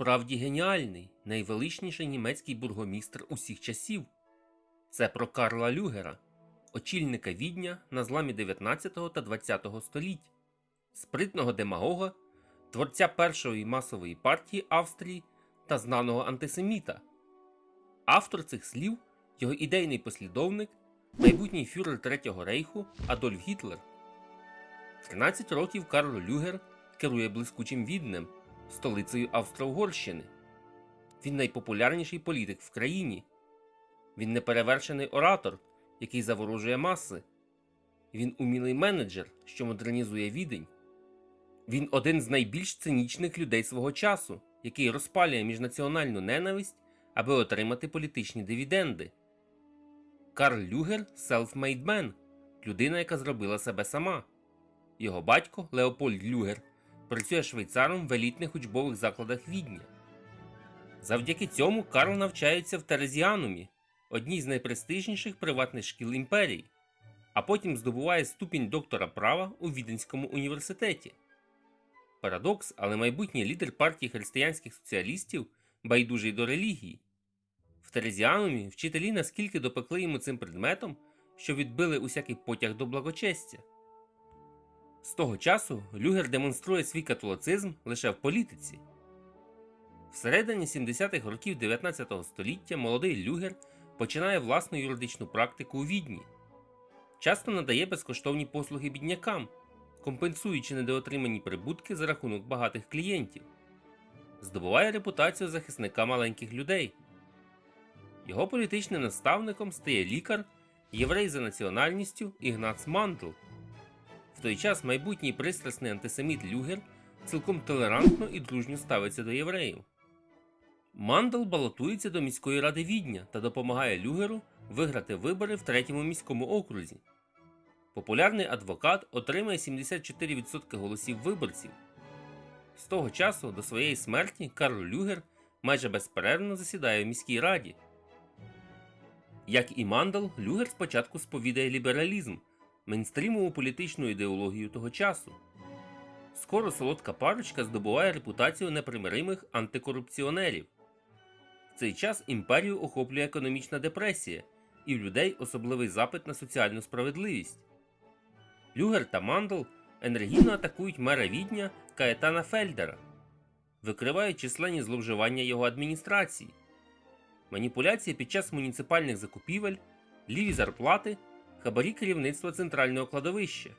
Справді геніальний, найвеличніший німецький бургомістр усіх часів. Це про Карла Люгера, очільника відня на зламі 19 та 20 століть, спритного демагога, творця першої масової партії Австрії та знаного антисеміта. Автор цих слів, його ідейний послідовник, майбутній фюрер Третього рейху Адольф Гітлер. 13 років Карл Люгер керує блискучим віднем, столицею Австро-Угорщини. Він найпопулярніший політик в країні. Він неперевершений оратор, який заворожує маси. Він умілий менеджер, що модернізує відень. Він один з найбільш цинічних людей свого часу, який розпалює міжнаціональну ненависть, аби отримати політичні дивіденди. Карл Люгер man, людина, яка зробила себе сама. Його батько Леопольд Люгер працює швейцаром в елітних учбових закладах Відня. Завдяки цьому Карл навчається в Терезіанумі, одній з найпрестижніших приватних шкіл імперії, а потім здобуває ступінь доктора права у Віденському університеті. Парадокс, але майбутній лідер партії християнських соціалістів байдужий до релігії. В Терезіанумі вчителі наскільки допекли йому цим предметом, що відбили усякий потяг до благочестя. З того часу Люгер демонструє свій католицизм лише в політиці. Всередині 70-х років 19 століття молодий Люгер починає власну юридичну практику у відні. Часто надає безкоштовні послуги біднякам, компенсуючи недоотримані прибутки за рахунок багатих клієнтів. Здобуває репутацію захисника маленьких людей. Його політичним наставником стає лікар, єврей за національністю Ігнац Мандл. В той час майбутній пристрасний антисеміт Люгер цілком толерантно і дружньо ставиться до євреїв. Мандл балотується до міської ради Відня та допомагає Люгеру виграти вибори в третьому міському окрузі. Популярний адвокат отримає 74% голосів виборців. З того часу до своєї смерті Карл Люгер майже безперервно засідає в міській раді. Як і Мандл, Люгер спочатку сповідає лібералізм, мейнстрімову політичну ідеологію того часу. Скоро солодка парочка здобуває репутацію непримиримих антикорупціонерів. В цей час імперію охоплює економічна депресія, і в людей особливий запит на соціальну справедливість. Люгер та Мандл енергійно атакують мера відня Каетана Фельдера, викривають численні зловживання його адміністрації, маніпуляції під час муніципальних закупівель, ліві зарплати, хабарі керівництва центрального кладовища.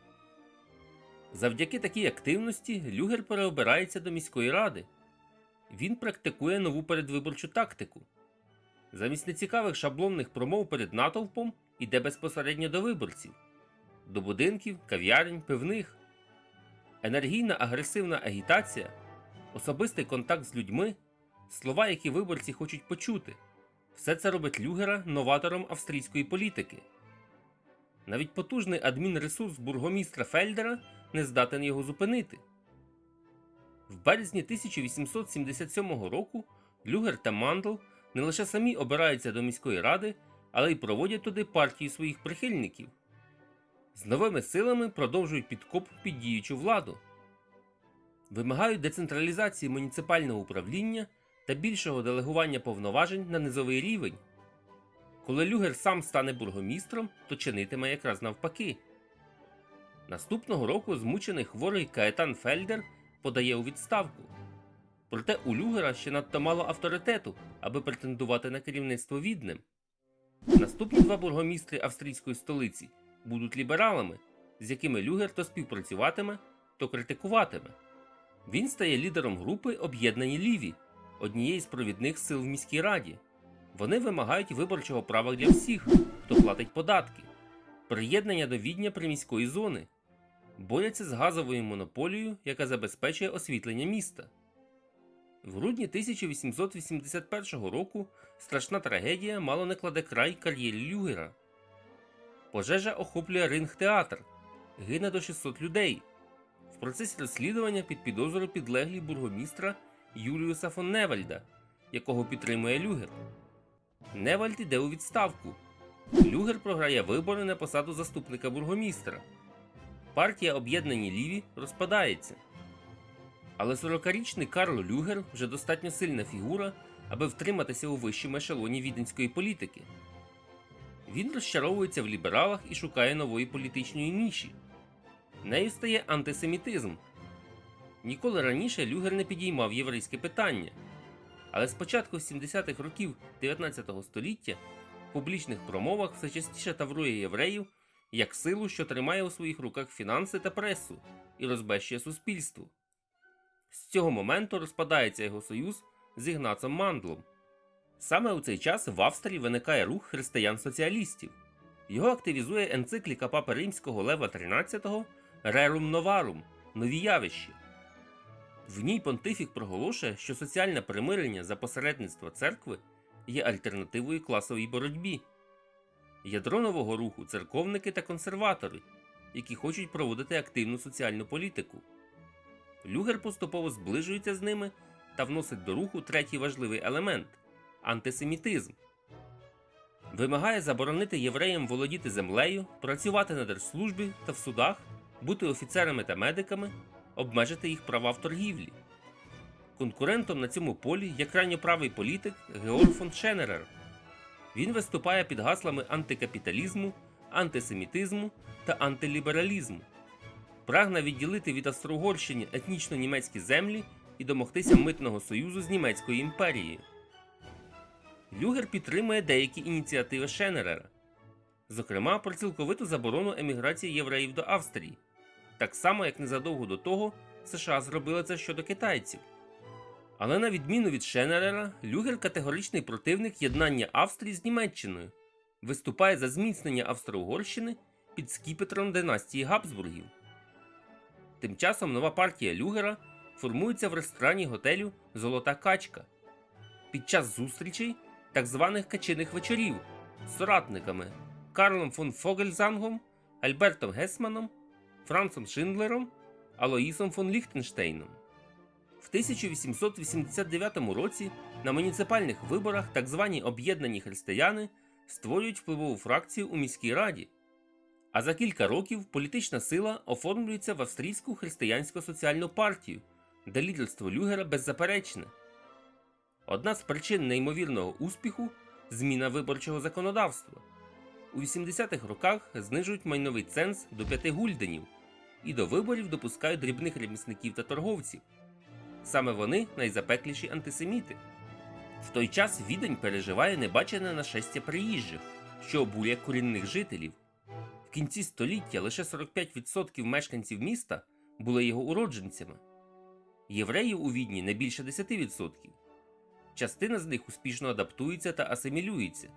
Завдяки такій активності Люгер переобирається до міської ради. Він практикує нову передвиборчу тактику. Замість нецікавих шаблонних промов перед натовпом іде безпосередньо до виборців, до будинків, кав'ярень, пивних. Енергійна агресивна агітація, особистий контакт з людьми, слова, які виборці хочуть почути. Все це робить Люгера новатором австрійської політики. Навіть потужний адмінресурс бургомістра Фельдера не здатен його зупинити. В березні 1877 року Люгер та Мандл не лише самі обираються до міської ради, але й проводять туди партію своїх прихильників. З новими силами продовжують підкоп під діючу владу, вимагають децентралізації муніципального управління та більшого делегування повноважень на низовий рівень. Коли Люгер сам стане бургомістром, то чинитиме якраз навпаки. Наступного року змучений хворий Каетан Фельдер подає у відставку. Проте у Люгера ще надто мало авторитету, аби претендувати на керівництво відним. Наступні два бургомістри австрійської столиці будуть лібералами, з якими Люгер то співпрацюватиме, то критикуватиме. Він стає лідером групи Об'єднані Ліві, однієї з провідних сил в міській раді. Вони вимагають виборчого права для всіх, хто платить податки, приєднання до відня приміської зони, борються з газовою монополією, яка забезпечує освітлення міста. В грудні 1881 року страшна трагедія мало не кладе край кар'єрі Люгера. Пожежа охоплює ринг-театр, гине до 600 людей. В процесі розслідування під підозрою підлеглі бургомістра Юліуса фон Невальда, якого підтримує Люгер. Невальд іде у відставку. Люгер програє вибори на посаду заступника бургомістра. Партія Об'єднані Ліві розпадається. Але 40-річний Карл Люгер вже достатньо сильна фігура, аби втриматися у вищому ешелоні віденської політики. Він розчаровується в лібералах і шукає нової політичної ніші. Нею стає антисемітизм. Ніколи раніше Люгер не підіймав єврейське питання. Але з початку 70-х років 19 століття в публічних промовах все частіше таврує євреїв як силу, що тримає у своїх руках фінанси та пресу і розбещує суспільство. З цього моменту розпадається його союз з Ігнацем Мандлом. Саме у цей час в Австрії виникає рух християн-соціалістів. Його активізує енцикліка Папи Римського Лева XIII Рерум Новарум нові явища. В ній понтифік проголошує, що соціальне примирення за посередництва церкви є альтернативою класовій боротьбі. Ядро нового руху церковники та консерватори, які хочуть проводити активну соціальну політику. Люгер поступово зближується з ними та вносить до руху третій важливий елемент антисемітизм. Вимагає заборонити євреям володіти землею, працювати на держслужбі та в судах, бути офіцерами та медиками, обмежити їх права в торгівлі. Конкурентом на цьому полі є крайньоправий політик Георг фон Шенерер. Він виступає під гаслами антикапіталізму, антисемітизму та антилібералізму. Прагне відділити від Австро-Угорщини етнічно німецькі землі і домогтися митного союзу з Німецькою імперією. Люгер підтримує деякі ініціативи Шенерера, зокрема про цілковиту заборону еміграції євреїв до Австрії, так само як незадовго до того США зробили це щодо китайців. Але на відміну від Шенерера, Люгер категоричний противник єднання Австрії з Німеччиною, виступає за зміцнення Австро-Угорщини під скіпетром династії Габсбургів. Тим часом нова партія Люгера формується в ресторані готелю Золота качка. Під час зустрічей так званих качиних вечорів з соратниками Карлом фон Фогельзангом, Альбертом Гесманом, Францом Шиндлером, Алоїсом фон Ліхтенштейном. В 1889 році на муніципальних виборах так звані об'єднані християни створюють впливову фракцію у міській раді. А за кілька років політична сила оформлюється в австрійську християнсько соціальну партію, де лідерство Люгера беззаперечне. Одна з причин неймовірного успіху зміна виборчого законодавства. У 80-х роках знижують майновий ценз до 5 гульденів і до виборів допускають дрібних ремісників та торговців. Саме вони найзапекліші антисеміти. В той час відень переживає небачене нашестя приїжджих, що обурює корінних жителів. В кінці століття лише 45% мешканців міста були його уродженцями. Євреїв у відні не більше 10%. Частина з них успішно адаптується та асимілюється.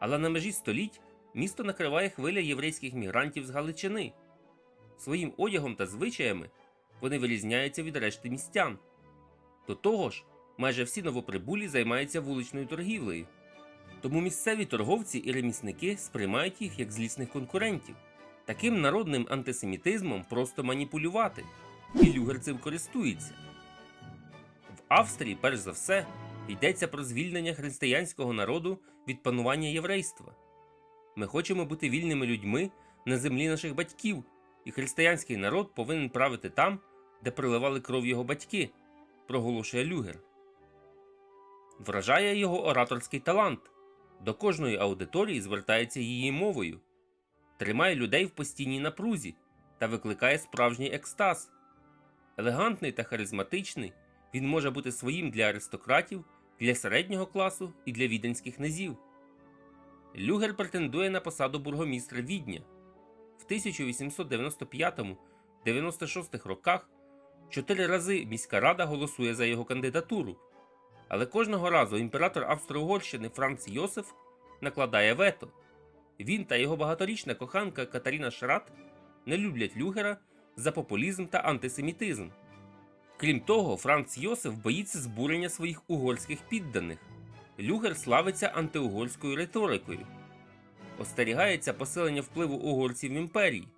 Але на межі століть місто накриває хвиля єврейських мігрантів з Галичини. Своїм одягом та звичаями вони вирізняються від решти містян. До того ж, майже всі новоприбулі займаються вуличною торгівлею. Тому місцеві торговці і ремісники сприймають їх як злісних конкурентів. Таким народним антисемітизмом просто маніпулювати, і Люгер цим користується. В Австрії, перш за все, йдеться про звільнення християнського народу від панування єврейства. Ми хочемо бути вільними людьми на землі наших батьків, і християнський народ повинен правити там, де приливали кров його батьки, проголошує Люгер. Вражає його ораторський талант. До кожної аудиторії звертається її мовою, тримає людей в постійній напрузі та викликає справжній екстаз. Елегантний та харизматичний, він може бути своїм для аристократів, для середнього класу і для віденських низів. Люгер претендує на посаду бургомістра Відня. В 1895-96 роках чотири рази міська рада голосує за його кандидатуру. Але кожного разу імператор Австро-Угорщини Франц Йосиф накладає вето. Він та його багаторічна коханка Катаріна Шрат не люблять Люгера за популізм та антисемітизм. Крім того, Франц Йосиф боїться збурення своїх угорських підданих. Люгер славиться антиугорською риторикою, остерігається посилення впливу угорців в імперії,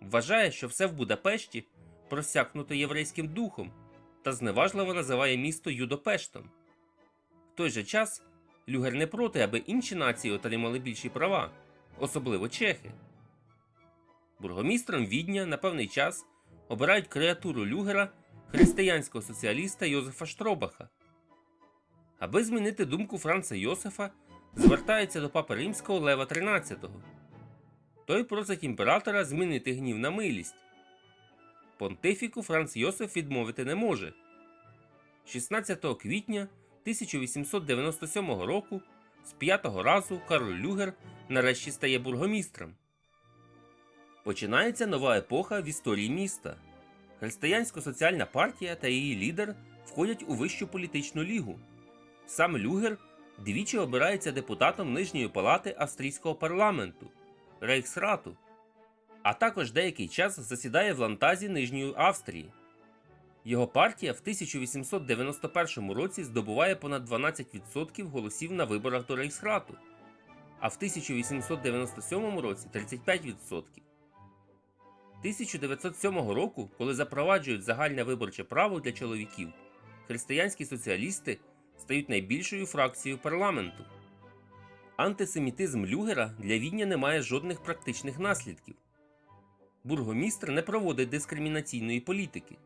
вважає, що все в Будапешті просякнуто єврейським духом та зневажливо називає місто Юдопештом. В той же час Люгер не проти, аби інші нації отримали більші права, особливо чехи. Бургомістром Відня на певний час обирають креатуру Люгера християнського соціаліста Йозефа Штробаха. Аби змінити думку Франца Йосифа, звертається до папи римського Лева XIII. Той просить імператора змінити гнів на милість. Понтифіку Франц Йосиф відмовити не може. 16 квітня 1897 року з п'ятого разу Карл Люгер нарешті стає бургомістром. Починається нова епоха в історії міста. Християнсько-соціальна партія та її лідер входять у вищу політичну лігу. Сам Люгер двічі обирається депутатом Нижньої палати австрійського парламенту Рейхсрату, а також деякий час засідає в лантазі Нижньої Австрії. Його партія в 1891 році здобуває понад 12% голосів на виборах до Рейхсрату, а в 1897 році 35%. 1907 року, коли запроваджують загальне виборче право для чоловіків, християнські соціалісти стають найбільшою фракцією парламенту. Антисемітизм Люгера для Відня не має жодних практичних наслідків. Бургомістр не проводить дискримінаційної політики.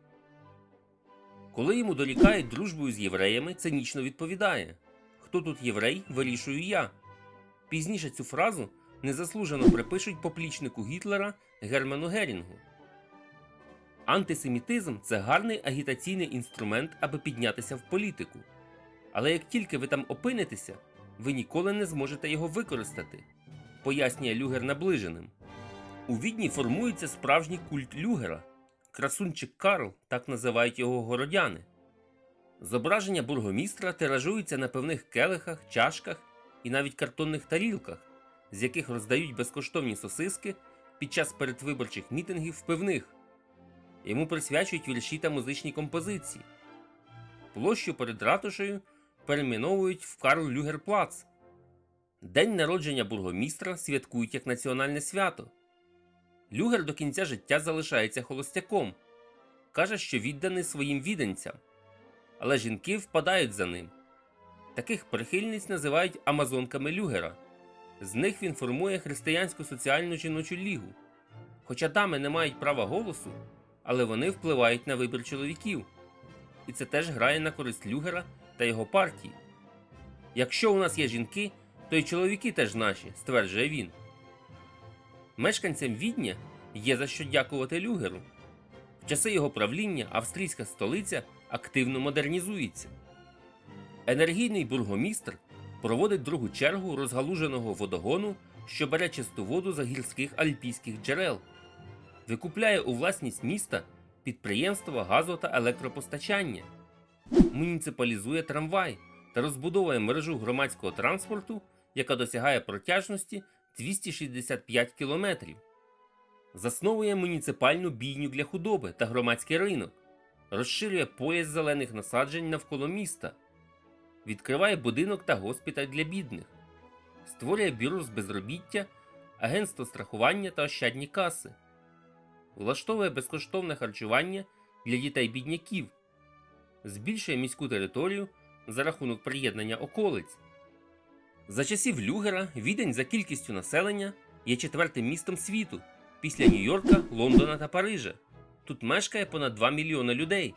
Коли йому дорікають дружбою з євреями, цинічно відповідає: Хто тут єврей, вирішую я. Пізніше цю фразу незаслужено припишуть поплічнику Гітлера Герману Герінгу. Антисемітизм це гарний агітаційний інструмент, аби піднятися в політику. Але як тільки ви там опинитеся, ви ніколи не зможете його використати, пояснює Люгер наближеним. У відні формується справжній культ Люгера. Красунчик Карл, так називають його городяни. Зображення бургомістра тиражуються на певних келихах, чашках і навіть картонних тарілках, з яких роздають безкоштовні сосиски під час передвиборчих мітингів в пивних. Йому присвячують вірші та музичні композиції. Площу перед ратушею перейменовують в Карл Люгерплац. День народження бургомістра святкують як національне свято. Люгер до кінця життя залишається холостяком. Каже, що відданий своїм відданцям. Але жінки впадають за ним. Таких прихильниць називають амазонками Люгера. З них він формує християнську соціальну жіночу лігу. Хоча дами не мають права голосу, але вони впливають на вибір чоловіків. І це теж грає на користь Люгера та його партії. Якщо у нас є жінки, то й чоловіки теж наші, стверджує він. Мешканцям Відня є за що дякувати Люгеру. В часи його правління австрійська столиця активно модернізується. Енергійний бургомістр проводить другу чергу розгалуженого водогону, що бере чисту воду за гірських альпійських джерел, викупляє у власність міста підприємства газо та електропостачання, муніципалізує трамвай та розбудовує мережу громадського транспорту, яка досягає протяжності 265 кілометрів. Засновує муніципальну бійню для худоби та громадський ринок, розширює пояс зелених насаджень навколо міста, відкриває будинок та госпіталь для бідних, створює бюро з безробіття, агентство страхування та ощадні каси, влаштовує безкоштовне харчування для дітей бідняків, збільшує міську територію за рахунок приєднання околиць. За часів Люгера Відень за кількістю населення є четвертим містом світу після Нью-Йорка, Лондона та Парижа. Тут мешкає понад 2 мільйони людей.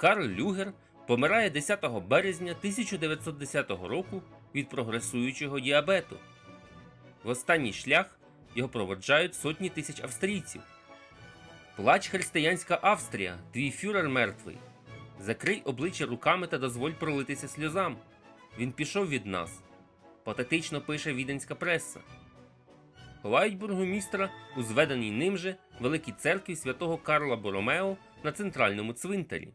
Карл Люгер помирає 10 березня 1910 року від прогресуючого діабету. В останній шлях його проводжають сотні тисяч австрійців. Плач християнська Австрія, твій фюрер мертвий. Закрий обличчя руками та дозволь пролитися сльозам. Він пішов від нас. Патетично пише віденська преса. Ховають бургомістра у зведеній ним же великій церкві святого Карла Боромео на центральному цвинтарі.